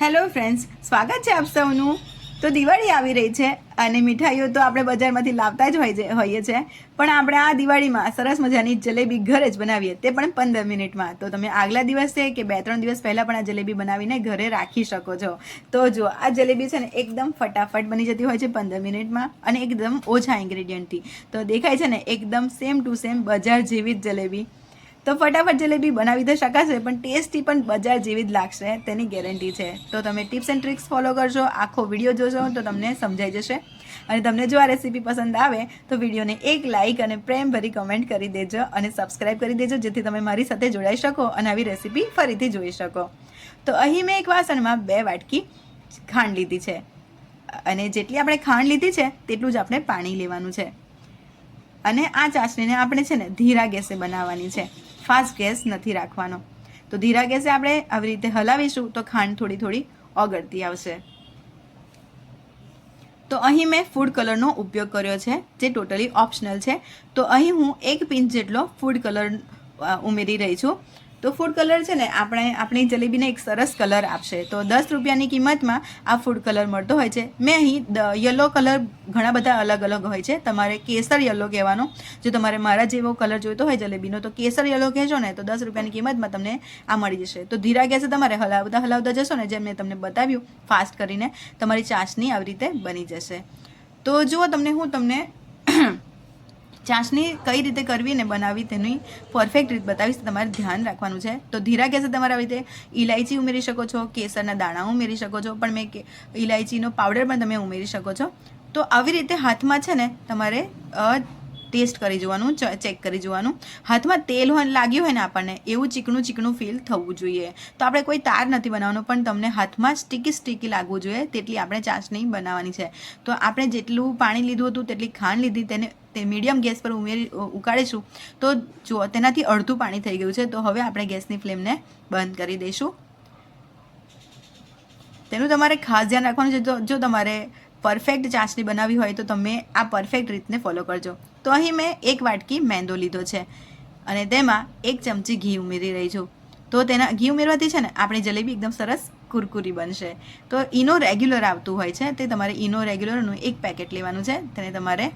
Hello friends, સ્વાગત છે આપ સૌનું. તો દિવાળી આવી રહી છે અને મીઠાઈઓ તો આપણે બજારમાંથી લાવતા જ હોય હોઈએ છીએ પણ આપણે આ દિવાળીમાં સરસ મજાની જલેબી ઘરે જ બનાવીએ, તે પણ પંદર મિનિટમાં. તો તમે આગલા દિવસે કે બે ત્રણ દિવસ પહેલાં પણ આ જલેબી બનાવીને ઘરે રાખી શકો છો. તો જો, આ જલેબી છે ને એકદમ ફટાફટ બની જતી હોય છે પંદર મિનિટમાં અને એકદમ ઓછા ઇન્ગ્રેડિયન્ટથી. તો દેખાય છે ને એકદમ સેમ ટુ સેમ બજાર જેવી જ જલેબી. તો ફટાફટ જલેબી બનાવી તો શકાશે, પણ ટેસ્ટી પણ બજાર જેવી જ લાગશે, તેની ગેરંટી છે. તો તમે ટિપ્સ એન્ડ ટ્રિક્સ ફોલો કરશો આખો વીડિયો જોશો તો તમને સમજાઈ જશે. અને તમને જો આ રેસીપી પસંદ આવે, તો વિડીયોને એક લાઇક અને પ્રેમભરી કમેન્ટ કરી દેજો અને સબસ્ક્રાઇબ કરી દેજો, જેથી તમે મારી સાથે જોડાઈ શકો અને આવી રેસીપી ફરીથી જોઈ શકો. તો અહીં મેં એક વાસણમાં બે વાટકી ખાંડ લીધી છે. અને જેટલી આપણે ખાંડ લીધી છે, તેટલું જ આપણે પાણી લેવાનું છે. અને આ ચાસણીને આપણે છે ને ધીરા ગેસે બનાવવાની છે. ફાસ્ટ ગેસ નથી રાખવાનો. તો ધીરા ગેસે આપણે આવી રીતે હલાવીશું તો ખાંડ થોડી થોડી ઓગળતી આવશે. તો અહીં મેં ફૂડ કલરનો ઉપયોગ કર્યો છે, જે ટોટલી ઓપ્શનલ છે. તો અહીં હું એક પિંચ જેટલો ફૂડ કલર ઉમેરી રહી છું. તો ફૂડ કલર છે ને, આપણે આપણી જલેબીને એક સરસ કલર આપશે. તો દસ રૂપિયાની કિંમતમાં આ ફૂડ કલર મળતો હોય છે. મેં અહીં યલો કલર ઘણા બધા અલગ અલગ હોય છે. તમારે કેસર યલો કહેવાનો. જો તમારે મારા જેવો કલર જોઈતો હોય જલેબીનો, તો કેસર યલો કહેજો ને, તો દસ રૂપિયાની કિંમતમાં તમને આ મળી જશે. તો ધીરા ગેસે તમારે હલાવતા હલાવતા જશો ને, જેમ મેં તમને બતાવ્યું ફાસ્ટ કરીને તમારી ચાસણી આવી રીતે બની જશે. તો જુઓ તમને હું તમને ચાસણી કઈ રીતે કરવી ને બનાવી તેની પરફેક્ટ રીત બતાવીશ. તમારે ધ્યાન રાખવાનું છે. તો ધીરા કહેશે તમારે રીતે ઇલાયચી ઉમેરી શકો છો, કેસરના દાણા ઉમેરી શકો છો, પણ મેં ઇલાયચીનો પાવડર પણ તમે ઉમેરી શકો છો. તો આવી રીતે હાથમાં છે ને તમારે ટેસ્ટ કરી જોવાનું ચેક કરી જોવાનું. હાથમાં તેલ હોય લાગ્યું હોય ને આપણને, એવું ચીકણું ચીકણું ફીલ થવું જોઈએ. તો આપણે કોઈ તાર નથી બનાવવાનો, પણ તમને હાથમાં સ્ટીકી સ્ટીકી લાગવું જોઈએ, તેટલી આપણે ચાસણી બનાવવાની છે. તો આપણે જેટલું પાણી લીધું હતું, તેટલી ખાંડ લીધી, તેને, તે મીડિયમ ગેસ પર ઉમેરી ઉકાળીશું. તો જો, તેનાથી અડધું પાણી થઈ ગયું છે, તો હવે આપણે ગેસની ફ્લેમને બંધ કરી દઈશું. તેનું તમારે ખાસ ધ્યાન રાખવાનું છે જો તમારે પરફેક્ટ ચાસણી બનાવવી હોય તો તમે આ પરફેક્ટ રીતને ફોલો કરજો. તો અહીં મેં એક વાટકી મેંદો લીધો છે અને તેમાં એક ચમચી ઘી ઉમેરી રહી છું. તો તેના, ઘી ઉમેરવાથી છે ને આપણી જલેબી એકદમ સરસ કુરકુરી બનશે. તો ઈનો રેગ્યુલર આવતું હોય છે તે તમારે ઈનો રેગ્યુલરનું એક પેકેટ લેવાનું છે. તેને તમારે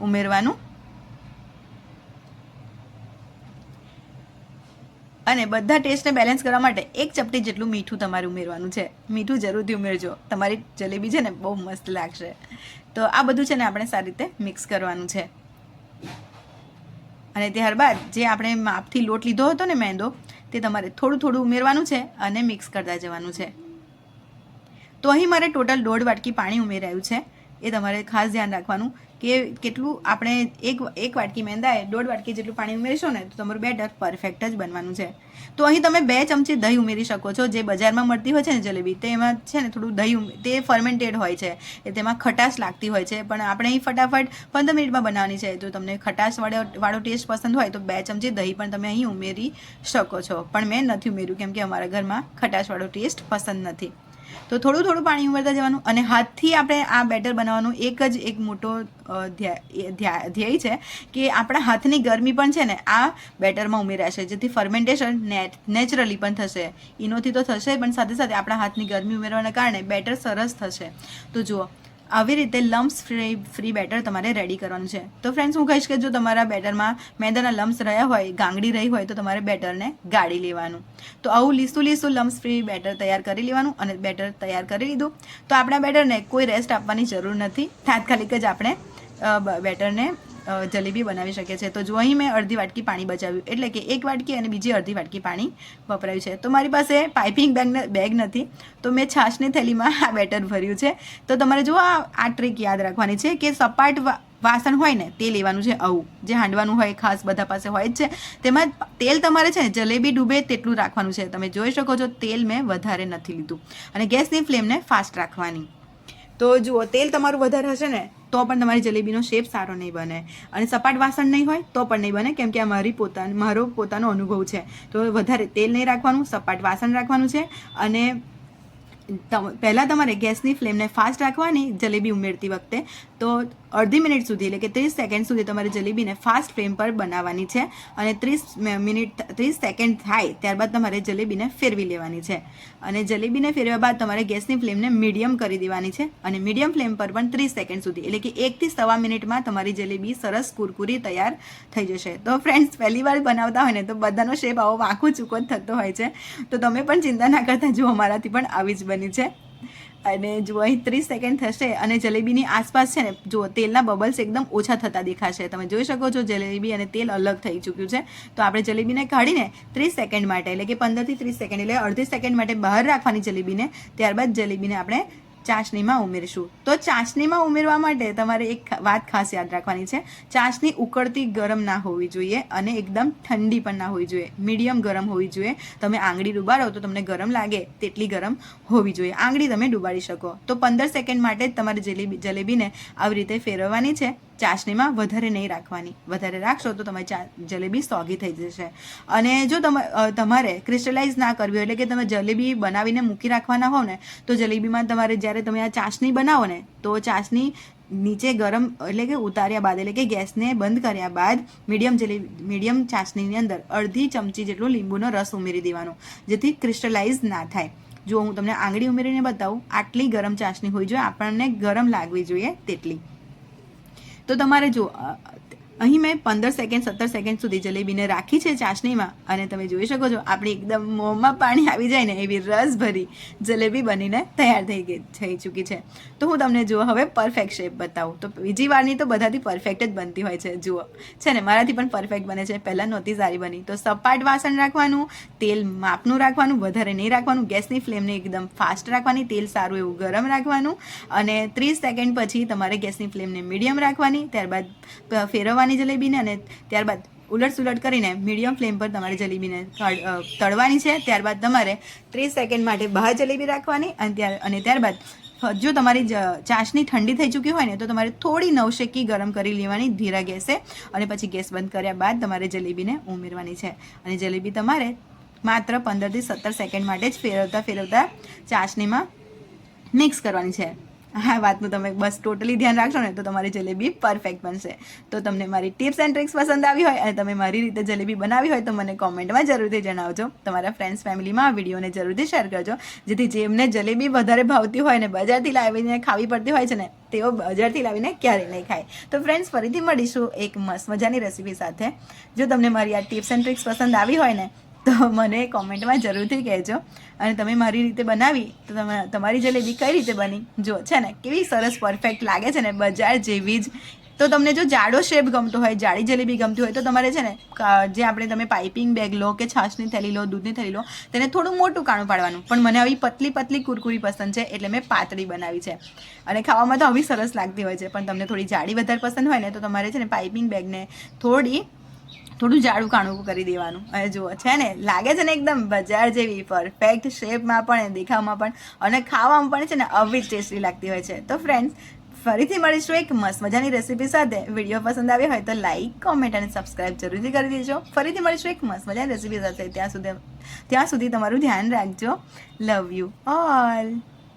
ઉમેરવાનું અને બધા ટેસ્ટને બેલેન્સ કરવા માટે એક ચપટી જેટલું મીઠું તમારે ઉમેરવાનું છે. મીઠું જરૂરથી ઉમેરજો. તમારી જલેબી છે ને બહુ મસ્ત લાગશે. તો આ બધું છે ને આપણે સારી રીતે મિક્સ કરવાનું છે. અને ત્યારબાદ જે આપણે માપથી લોટ લીધો હતો ને મેંદો, તે તમારે થોડું થોડું ઉમેરવાનું છે અને મિક્સ કરતા જવાનું છે. તો અહીં મારે ટોટલ દોઢ વાટકી પાણી ઉમેરાયું છે. એ તમારે ખાસ ધ્યાન રાખવાનું. કે કેટલું આપણે એક એક વાટકી મેંદાએ દોઢ વાટકી જેટલું પાણી ઉમેરશો ને, તો તમારું બેટર પરફેક્ટ જ બનવાનું છે. તો અહીં તમે બે ચમચી દહીં ઉમેરી શકો છો, જે બજારમાં મળતી હોય છે ને જલેબી, તે એમાં છે ને થોડું દહીં તે ફર્મેન્ટેડ હોય છે. એ તેમાં ખટાશ લાગતી હોય છે, પણ આપણે અહીં ફટાફટ પંદર મિનિટમાં બનાવવાની છે. જો તમને ખટાશ વાળો વાળો ટેસ્ટ પસંદ હોય, તો બે ચમચી દહીં પણ તમે અહીં ઉમેરી શકો છો. પણ મેં નથી ઉમેર્યું, કેમ કે અમારા ઘરમાં ખટાશવાળો ટેસ્ટ પસંદ નથી. તો થોડું થોડું પાણી ઉમેરતા જવાનું અને હાથથી આપણે આ બેટર બનાવવાનું એક જ એક મોટો ધ્યેય છે કે આપણા હાથની ગરમી પણ છે ને આ બેટરમાં ઉમેરાશે, જેથી ફર્મેન્ટેશન નેચરલી પણ થશે. ઇનોથી તો થશે, પણ સાથે સાથે આપણા હાથની ગરમી ઉમેરવાના કારણે બેટર સરસ થશે. તો જુઓ આવી રીતે લમ્સ ફ્રી ફ્રી બેટર તમારે રેડી કરવાનું છે. તો ફ્રેન્ડ્સ હું કહીશ કે જો તમારા બેટરમાં મેદાના લમ્સ રહ્યા હોય, ગાંગડી રહી હોય, તો તમારે બેટરને ગાળી લેવાનું. તો આવું લીસું લીસું લમ્સ ફ્રી બેટર તૈયાર કરી લેવાનું અને બેટર તૈયાર કરી લીધું. તો આપણા બેટરને કોઈ રેસ્ટ આપવાની જરૂર નથી. તાત્કાલિક જ આપણે બેટરને જલેબી બનાવી શકે છે. તો જો અહીં મેં અડધી વાટકી પાણી બચાવ્યું, એટલે કે એક વાટકી અને બીજી અડધી વાટકી પાણી વપરાયું છે. તો મારી પાસે પાઇપિંગ બેગ બેગ નથી. તો મેં છાશની થેલીમાં આ બેટર ભર્યું છે. તો તમારે જો આ આ ટ્રીક યાદ રાખવાની છે કે સપાટ વાસણ હોય ને, તે લેવાનું છે આવું. જે હાંડવાનું હોય, ખાસ બધા પાસે હોય જ છે. તેમાં તેલ તમારે છે ને, જલેબી ડૂબે તેટલું રાખવાનું છે. તમે જોઈ શકો છો, તેલ મેં વધારે નથી લીધું. અને ગેસની ફ્લેમને ફાસ્ટ રાખવાની. તો જુઓ, તેલ તમારું વધારે હશે ને તો પણ તમારી જલેબીનો શેપ સારો નહીં બને. અને સપાટ વાસણ નહીં હોય તો પણ નહીં બને, કેમ કે આ મારી પોતાનો, મારો પોતાનો અનુભવ છે. તો વધારે તેલ નહીં રાખવાનું, સપાટ વાસણ રાખવાનું છે અને પહેલાં તમારે ગેસની ફ્લેમને ફાસ્ટ રાખવાની, જલેબી ઉમેરતી વખતે. તો અડધી મિનિટ સુધી, એટલે કે ત્રીસ સેકન્ડ સુધી તમારે જલેબીને ફાસ્ટ ફ્લેમ પર બનાવવાની છે. અને ત્રીસ મિનિટ ત્રીસ સેકન્ડ થાય, ત્યારબાદ તમારે જલેબીને ફેરવી લેવાની છે. અને જલેબીને ફેરવ્યા બાદ તમારે ગેસની ફ્લેમને મીડિયમ કરી દેવાની છે. અને મીડિયમ ફ્લેમ પર પણ ત્રીસ સેકન્ડ સુધી, એટલે કે એકથી સવા મિનિટમાં તમારી જલેબી સરસ કુરકુરી તૈયાર થઈ જશે. તો ફ્રેન્ડ્સ પહેલી વાર બનાવતા હોય ને, તો બધાનો શેપ આવો વાંકો ચૂકો જ થતો હોય છે. તો તમે પણ ચિંતા ના કરતા જુઓ અમારાથી પણ આવી જ બની. છે. અને જુઓ અહીં ત્રીસ સેકન્ડ થશે અને જલેબીની આસપાસ છે ને જુઓ તેલના બબલ્સ એકદમ ઓછા થતા દેખાશે. તમે જોઈ શકો છો જલેબી અને તેલ અલગ થઈ ચૂક્યું છે. તો આપણે જલેબીને કાઢીને ત્રીસ સેકન્ડ માટે, એટલે કે પંદરથી ત્રીસ સેકન્ડ એટલે અડધી સેકન્ડ માટે બહાર રાખવાની જલેબીને, ત્યારબાદ જલેબીને આપણે ચાસણીમાં ઉમેરીશું. તો ચાસણીમાં ઉમેરવા માટે તમારે એક વાત ખાસ યાદ રાખવાની છે. ચાસણી ઉકળતી ગરમ ના હોવી જોઈએ અને એકદમ ઠંડી પણ ના હોવી જોઈએ. મીડિયમ ગરમ હોવી જોઈએ. તમે આંગળી ડુબાડો તો તમને ગરમ લાગે તેટલી ગરમ હોવી જોઈએ. આંગળી તમે ડુબાડી શકો. તો પંદર સેકન્ડ માટે જ તમારે જલેબી, જલેબીને આવી રીતે ફેરવવાની છે. ચાસણીમાં વધારે નહીં રાખવાની. વધારે રાખશો તો તમારી ચા, જલેબી સોગી થઈ જશે. અને જો તમે તમારે ક્રિસ્ટલાઇઝ ના કરવી એટલે કે તમે જલેબી બનાવીને મૂકી રાખવાના હોવ ને, તો જલેબીમાં તમારે જ્યારે તમે આ ચાસણી બનાવો ને, તો ચાસણી નીચે ગરમ એટલે કે ઉતાર્યા બાદ એટલે કે ગેસને બંધ કર્યા બાદ મીડિયમ જલેબી મીડિયમ ચાસણીની અંદર અડધી ચમચી જેટલો લીંબુનો રસ ઉમેરી દેવાનો, જેથી ક્રિસ્ટલાઇઝ ના થાય. જો હું તમને આંગળી ઉમેરીને બતાવું, આટલી ગરમ ચાસણી હોવી જોઈએ, આપણને ગરમ લાગવી જોઈએ તેટલી. તો તમારે જો અહીં મેં પંદર સેકન્ડ, સત્તર સેકન્ડ સુધી જલેબીને રાખી છે ચાસણીમાં. અને તમે જોઈ શકો છો, આપણી એકદમ મોંમાં પાણી આવી જાય ને એવી રસભરી જલેબી બનીને તૈયાર થઈ ગઈ, થઈ ચૂકી છે. તો હું તમને જુઓ, હવે પરફેક્ટ શેપ બતાવું. તો બીજી વારની તો બધાથી પરફેક્ટ જ બનતી હોય છે, જુઓ. છે ને, મારાથી પણ પરફેક્ટ બને છે. પહેલાં નહોતી સારી બની. તો સપાટ વાસણ રાખવાનું, તેલ માપનું રાખવાનું, વધારે નહીં રાખવાનું, ગેસની ફ્લેમને એકદમ ફાસ્ટ રાખવાની, તેલ સારું એવું ગરમ રાખવાનું અને ત્રીસ સેકન્ડ પછી તમારે ગેસની ફ્લેમને મીડિયમ રાખવાની. ત્યારબાદ પ- ફેરવવાની જલેબીને અને ત્યારબાદ ઉલટ સુલટ કરીને મીડિયમ ફ્લેમ પર તમારે જલેબીને તળ- તળવાની છે. ત્યારબાદ તમારે ત્રીસ સેકન્ડ માટે બહાર જલેબી રાખવાની અને ત્યાર, અને ત્યારબાદ જો તમારી ચાસણી ઠંડી થઈ ચૂકી હોય ને, તો તમારે થોડી નવશેકી ગરમ કરી લેવાની ધીરા ગેસે અને પછી ગેસ બંધ કર્યા બાદ તમારે જલેબીને ઉમેરવાની છે. અને જલેબી તમારે માત્ર પંદરથી સત્તર સેકન્ડ માટે જ ફેરવતા ફેરવતા ચાસણીમાં મિક્સ કરવાની છે. આ વાતનું તમે બસ ટોટલી ધ્યાન રાખશો ને તો તમારી જલેબી પરફેક્ટ બનશે. તો તમને મારી ટિપ્સ એન્ડ ટ્રિક્સ પસંદ આવી હોય અને તમે મારી રીતે જલેબી બનાવી હોય તો મને કોમેન્ટમાં જરૂરથી જણાવજો. તમારા ફ્રેન્ડ્સ ફેમિલીમાં આ વિડીયોને જરૂરથી શેર કરજો, જેથી જેમને જલેબી વધારે ભાવતી હોય ને બજારથી લાવીને ખાવી પડતી હોય છે ને, તેઓ બજારથી લાવીને ક્યારેય નહીં ખાય. તો ફ્રેન્ડ્સ ફરીથી મળીશું એક મસ્ત મજાની રેસીપી સાથે. જો તમને મારી આ ટિપ્સ એન્ડ ટ્રિક્સ પસંદ આવી હોય ને તો મને કોમેન્ટમાં જરૂરથી કહેજો. અને તમે મારી રીતે બનાવી, તો તમે, તમારી જલેબી કઈ રીતે બની? જો, છે ને, કેવી સરસ પરફેક્ટ લાગે છે ને, બજાર જેવી જ. તો તમને જો જાડો શેપ ગમતો હોય, જાડી જલેબી ગમતી હોય, તો તમારે છે ને જે આપણે તમે પાઇપિંગ બેગ લો કે છાશની થેલી લો, દૂધની થેલી લો, તેને થોડું મોટું કાણું પાડવાનું. પણ મને આવી પતલી પતલી કુરકુરી પસંદ છે, એટલે મેં પાતળી બનાવી છે. અને ખાવામાં તો આવી સરસ લાગતી હોય છે, પણ તમને થોડી જાડી વધારે પસંદ હોય ને, તો તમારે છે ને પાઇપિંગ બેગને થોડી થોડું જાડું કાણું કરી દેવાનું. અને જુઓ, છે ને, લાગે છે ને એકદમ બજાર જેવી પરફેક્ટ શેપમાં પણ દેખાવમાં પણ અને ખાવામાં પણ છે ને આવી જ ટેસ્ટી લાગતી હોય છે. તો ફ્રેન્ડ્સ ફરીથી મળીશું એક મસ્ત મજાની રેસીપી સાથે. વીડિયો પસંદ આવ્યો હોય તો લાઈક કોમેન્ટ અને સબસ્ક્રાઇબ જરૂરથી કરી દેજો. ફરીથી મળીશું એક મસ્ત મજાની રેસીપી સાથે. ત્યાં સુધી ત્યાં સુધી તમારું ધ્યાન રાખજો. Love you all